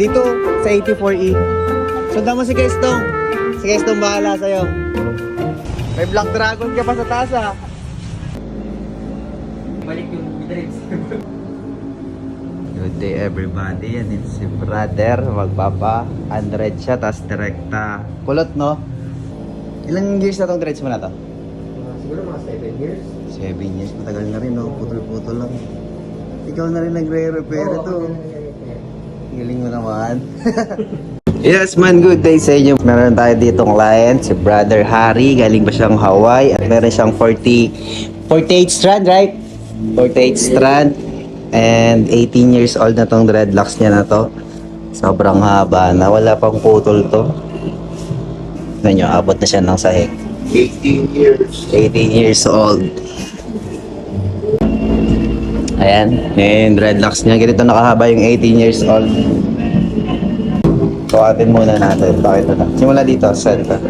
Dito, sa 84E. Sundan mo si Kestong. Si Kestong bahala sa'yo. May Black Dragon ka pa sa taas ah. Balik yung dreads. Good day everybody. Yan din si brother. Magpapa. 100 siya, tapos direkta. Kulot no? Ilang years na tong dreads mo na to? Siguro mga 7 years. 7 years. Matagal na rin no? Putol-putol lang. Ikaw na rin nagre-repair ito. Galing mo naman. yes man, good day sa inyo. Meron tayo ditong client, si Brother Harry. Galing ba siyang Hawaii? At meron siyang 40, 48 strand, right? 48 strand. And 18 years old na tong dreadlocks niya na to. Sobrang haba na. Wala pang putol to. Nyo, abot na siya ng sahig. 18 years. 18 years old. Ayan, yung dreadlocks niya. Ganito nakahaba yung 18 years old. Sukatin muna natin. Bakit na Simula dito, center.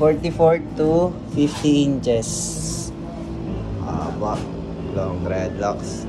44 to 50 inches. Haba. Long dreadlocks.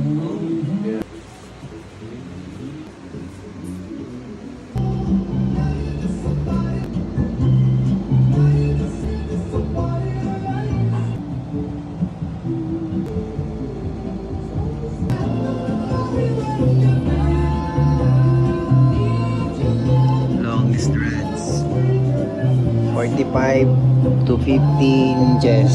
45 to 50 inches.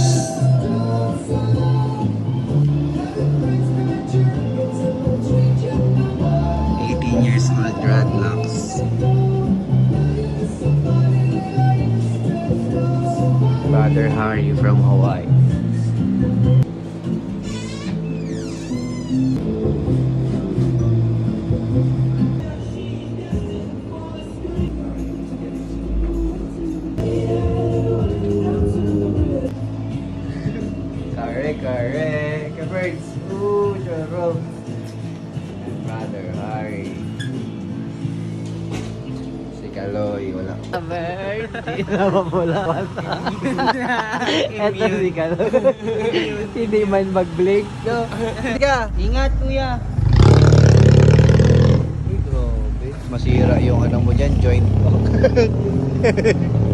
Years old dreadlocks. Brother Harry from Hawaii. Correct. Birds. Ooh, churro. Brother Harry. Si Kaloy, wala. Bird. Hindi na mapula. Ito si Kaloy. Hindi man mag-blink, no? Teka, ingat kuya. Ay, grabe. Masira yung ano mo dyan, joint mo.